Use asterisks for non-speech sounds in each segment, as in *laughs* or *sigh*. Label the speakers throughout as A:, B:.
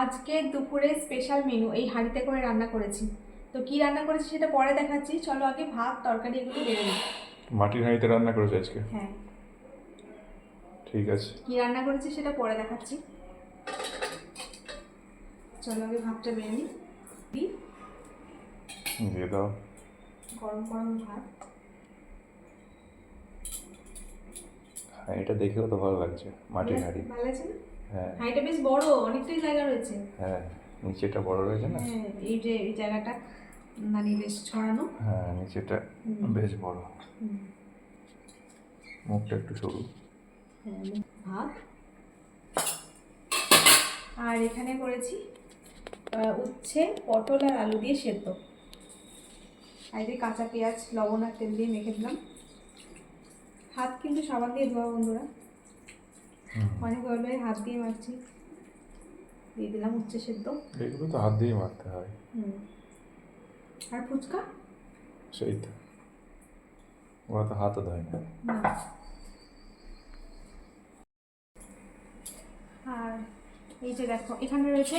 A: আজকে দুপুরে special menu এই হাঁড়িতে করে রান্না করেছি। তো কি রান্না করেছি সেটা পরে দেখাচ্ছি। চলো আগে ভাত তরকারি এগুলো বেড়ে নিই।
B: মাটির হাঁড়িতে রান্না করেছে আজকে?
A: হ্যাঁ।
B: ঠিক আছে।
A: কি রান্না করেছি সেটা পরে দেখাচ্ছি। চলো আগে ভাতটা বেড়ে নিই।
B: দিয়ে দাও।
A: গরম গরম ভাত।
B: হ্যাঁ এটা দেখেও তো ভালো লাগছে মাটির হাঁড়ি।
A: ভালো আছে না?
B: হ্যাঁ।
A: হাঁড়িটা বেশ বড় অনেকটাই জায়গা রয়েছে।
B: হ্যাঁ নিচেটা বড় রয়েছে না?
A: হ্যাঁ এই যে এই জায়গাটা মানে বেশ ছড়ানো।
B: হ্যাঁ নিচেটা বেশ বড়। মুখটা একটু সরু।
A: হ্যাঁ, ভাত আর এখানে করেছি উচ্ছে পটল আর আলু দিয়ে সেদ্ধ। আর যে কাঁচা পেঁয়াজ লবণ আর তেল দিয়ে মেখে দিলাম। হাত কিন্তু সাবান দিয়ে ধোয়া বন্ধুরা। অনেক বলবে হাত দিয়ে মারছি। দিয়ে দিলাম উচ্ছে সেদ্ধ।
B: এগুলো তো হাত দিয়েই মারতে হয়।
A: আর ফুচকা?
B: সেই তো। ওরা তো হাতও ধয় না।
A: না। আর এই যে দেখো এখানে রয়েছে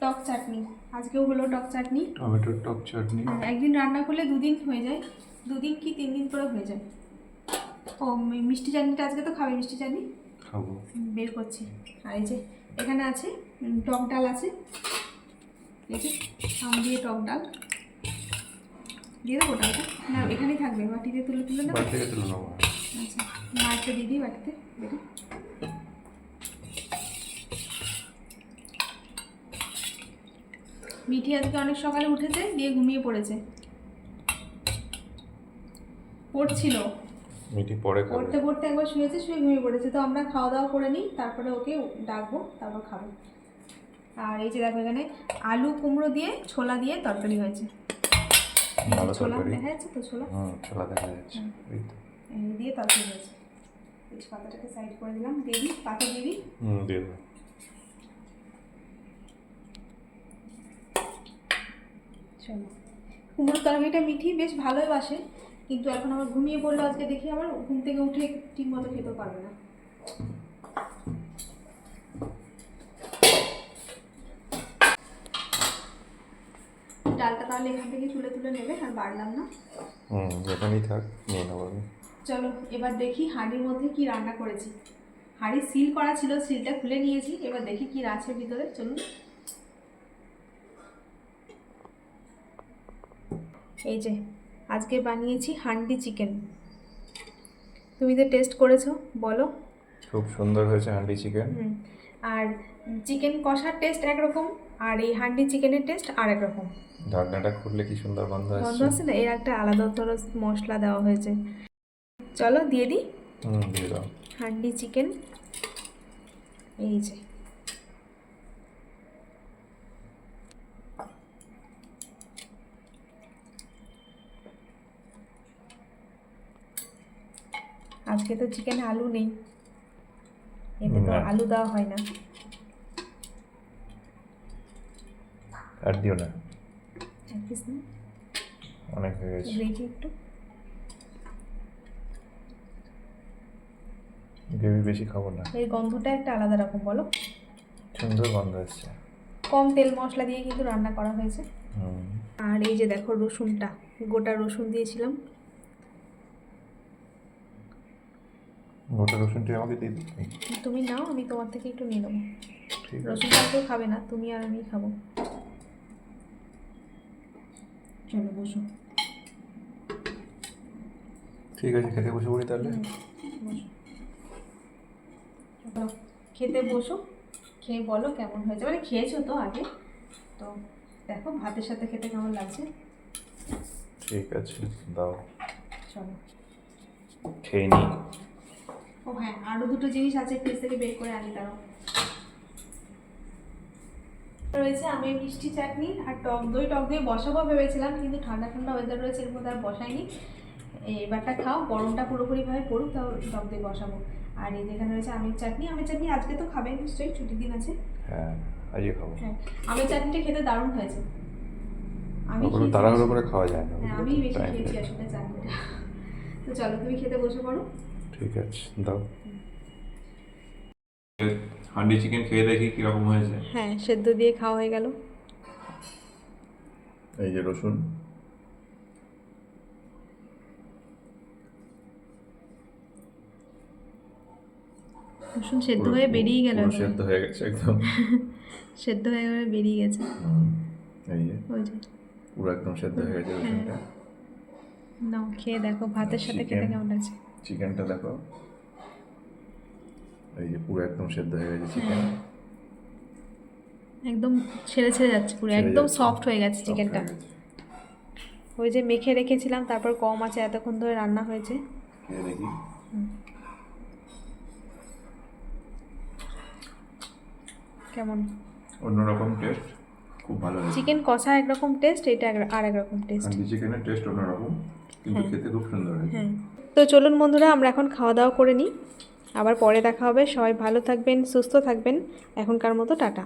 A: টক চাটনি। আজকেও হলো টক চাটনি।
B: টমেটোর টক চাটনি।
A: একদিন রান্না করলে দুদিন হয়ে যায়। দুদিন কি তিন দিন করে হয়ে যায়। ও মিষ্টি চাটনিটা আজকে তো খাবে মিষ্টি চাটনি?
B: খাব।
A: বের করছি। আর এই যে এখানে আছে টক ডাল আছে। এই যে আম দিয়ে টক ডাল। দিয়ে দেবো ডালটা না এখানেই থাকবে বাটিতে তুলে তুলে নেব
B: থেকে তুলে নেব।
A: আচ্ছা মাছটা দিয়ে দিই বাটিতে দেখি। মিঠি আজকে অনেক সকালে উঠেছে দিয়ে ঘুমিয়ে পড়েছে। পড়ছিল।
B: মিটি খাবে।
A: পড়তে পড়তে একবার শুয়েছে শুয়ে ঘুমিয়ে পড়েছে। তো আমরা খাওয়া দাওয়া করে নিই তারপরে ওকে ডাকবো তারপর খাব। আর এই যে দেখো এখানে আলু কুমড়ো দিয়ে ছোলা দিয়ে তরকারি হয়েছে।
B: ভালো তরকারি।
A: দেখা যাচ্ছে তো ছোলা?
B: হুম ছোলা দেখা যাচ্ছে। এই
A: দিয়ে তরকারি হয়েছে। তেজপাতাটাকে সাইড করে দিলাম। দিই পাতা দিই
B: হুম দিয়ে দাও
A: চলো কুমড়োর তরকারিটা মিঠি বেশ ভালোই বাসে। কিন্তু এখন আমার ঘুমিয়ে পড়ল আজকে দেখি আবার ঘুম থেকে উঠে ঠিক মতো খেতেও পারবে না। ডালটা তাহলে এখান থেকে তুলে তুলে নেবে আর বাড়লাম না।
B: হুম যেখানেই থাক নিয়ে নেব
A: চলো এবার দেখি হাঁড়ির মধ্যে কি রান্না করেছি। হাঁড়ি সিল করা ছিল সিলটা খুলে নিয়েছি এবার দেখি কি আছে ভিতরে চলুন। এই যে আজকে বানিয়েছি হান্ডি চিকেন। তুমি তো টেস্ট করেছ বলো।
B: খুব সুন্দর হয়েছে হান্ডি চিকেন।
A: আর চিকেন কষার টেস্ট একরকম আর এই হান্ডি চিকেনের টেস্ট আর একরকম
B: ঢাকনাটা খুললে কি সুন্দর গন্ধ আসছে।
A: গন্ধ
B: আসছে
A: আছে না? এর একটা আলাদা ধরো মশলা দেওয়া হয়েছে। চলো দিয়ে দিই।
B: হুম দিয়ে দাও।
A: হান্ডি চিকেন। এই যে। আজকে তো চিকেনে আলু নেই। এতে তো আলু দেওয়া হয় না।
B: আর দিও না। অনেক হয়ে গেছে।
A: গ্রেভি একটু।
B: গ্রেভি বেশি খাব না।
A: এর গন্ধটা একটা আলাদা রকম বলো।
B: সুন্দর গন্ধ আসছে
A: কম তেল মশলা দিয়ে কিন্তু রান্না করা হয়েছে। আর এই যে দেখো রসুনটা গোটা রসুন দিয়েছিলাম।
B: গোটা রসুনটি আমাকে দিয়ে দিই
A: তুমি নাও আমি তোমার থেকে একটু নিয়ে নেব। রসুনটা কেউ খাবে না তুমি আর আমি খাব। চলো বসো।
B: ঠিক আছে খেতে বসে পড়ি তাহলে।
A: খেতে বসো খেয়ে বলো কেমন হয়েছে। মানে খেয়েছো তো আগে। তো দেখো ভাতের সাথে খেতে কেমন লাগছে?
B: ঠিক আছে দাও।
A: চলো।
B: খেয়ে নিই
A: ও হ্যাঁ আরও দুটো জিনিস আছে ফ্রিজ থেকে বের করে আনি দাঁড়াও। রয়েছে আমি মিষ্টি চাটনি আর টক দই। টক দই বসাবো ভেবেছিলাম কিন্তু ঠান্ডা ঠান্ডা ওয়েদার রয়েছে এর মধ্যে আর বসাইনি। এবারটা খাও গরমটা পুরোপুরিভাবে পড়ুক তাও টক দই বসাবো। আর এই যেখানে রয়েছে আমের চাটনি আমের চাটনি আজকে তো খাবে নিশ্চয়ই ছুটির দিন আছে।
B: হ্যাঁ আজকে খাব।
A: হ্যাঁ আমের চাটনিটা খেতে দারুণ হয়েছে। আমি
B: তাড়াহুড়ো করে খাওয়া যায় না
A: হ্যাঁ আমি বেশি খেয়েছি আসলে চাটনিটা। তো চলো তুমি খেতে বসে পড়ো।
B: ঠিক আছে দাও। হান্ডি চিকেন খেয়ে দেখি কীরকম হয়েছে।
A: হ্যাঁ সেদ্ধ দিয়ে খাওয়া হয়ে গেল।
B: এই যে রসুন।
A: রসুন সেদ্ধ হয়ে বেরিয়ে গেল
B: সেদ্ধ হয়ে গেছে একদম। *laughs*
A: সেদ্ধ হয়ে গেলে বেরিয়ে গেছে।
B: এই যে।
A: ওই যে।
B: পুরো একদম সেদ্ধ হয়ে গেছে রসুনটা।
A: নাও খেয়ে দেখো ভাতের সাথে খেতে কেমন লাগছে?
B: চিকেনটা দেখো। এই যে পুরো একদম সেদ্ধ হয়ে গেছে চিকেন।
A: একদম ছেড়ে ছেড়ে যাচ্ছে পুরো একদম সফট হয়ে গেছে চিকেনটা। ওই যে মেখে রেখেছিলাম তারপর কম আছে এতক্ষণ ধরে রান্না হয়েছে।
B: দেখি।
A: কেমন?
B: অন্যরকম টেস্ট খুব ভালো
A: চিকেন কষা একরকম টেস্ট এটা আর একরকম টেস্ট
B: চিকেনের টেস্ট অন্যরকম কিন্তু খেতে খুব সুন্দর হয়
A: হ্যাঁ। তো চলুন বন্ধুরা আমরা এখন খাওয়া দাওয়া করে নিই। আবার পরে দেখা হবে। সবাই ভালো থাকবেন সুস্থ থাকবেন। এখনকার মতো টাটা।